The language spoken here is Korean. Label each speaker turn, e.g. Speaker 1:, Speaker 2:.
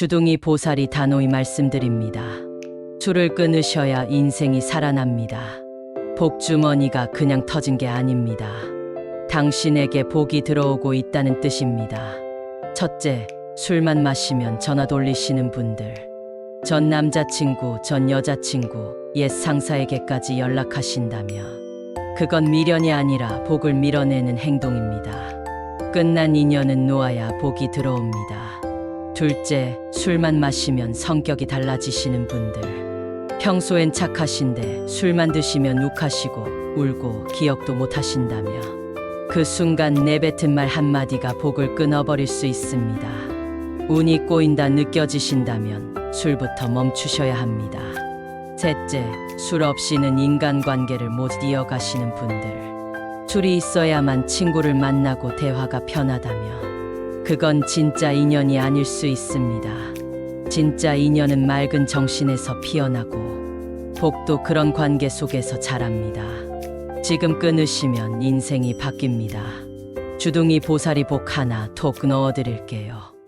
Speaker 1: 주둥이 보살이 단호히 말씀드립니다. 줄을 끊으셔야 인생이 살아납니다. 복주머니가 그냥 터진 게 아닙니다. 당신에게 복이 들어오고 있다는 뜻입니다. 첫째, 술만 마시면 전화 돌리시는 분들. 전 남자친구, 전 여자친구, 옛 상사에게까지 연락하신다면 그건 미련이 아니라 복을 밀어내는 행동입니다. 끝난 인연은 놓아야 복이 들어옵니다. 둘째, 술만 마시면 성격이 달라지시는 분들. 평소엔 착하신데 술만 드시면 욱하시고 울고 기억도 못 하신다며 그 순간 내뱉은 말 한마디가 복을 끊어버릴 수 있습니다. 운이 꼬인다 느껴지신다면 술부터 멈추셔야 합니다. 셋째, 술 없이는 인간관계를 못 이어가시는 분들. 술이 있어야만 친구를 만나고 대화가 편하다며 그건 진짜 인연이 아닐 수 있습니다. 진짜 인연은 맑은 정신에서 피어나고 복도 그런 관계 속에서 자랍니다. 지금 끊으시면 인생이 바뀝니다. 주둥이 보살이 복 하나 톡 넣어드릴게요.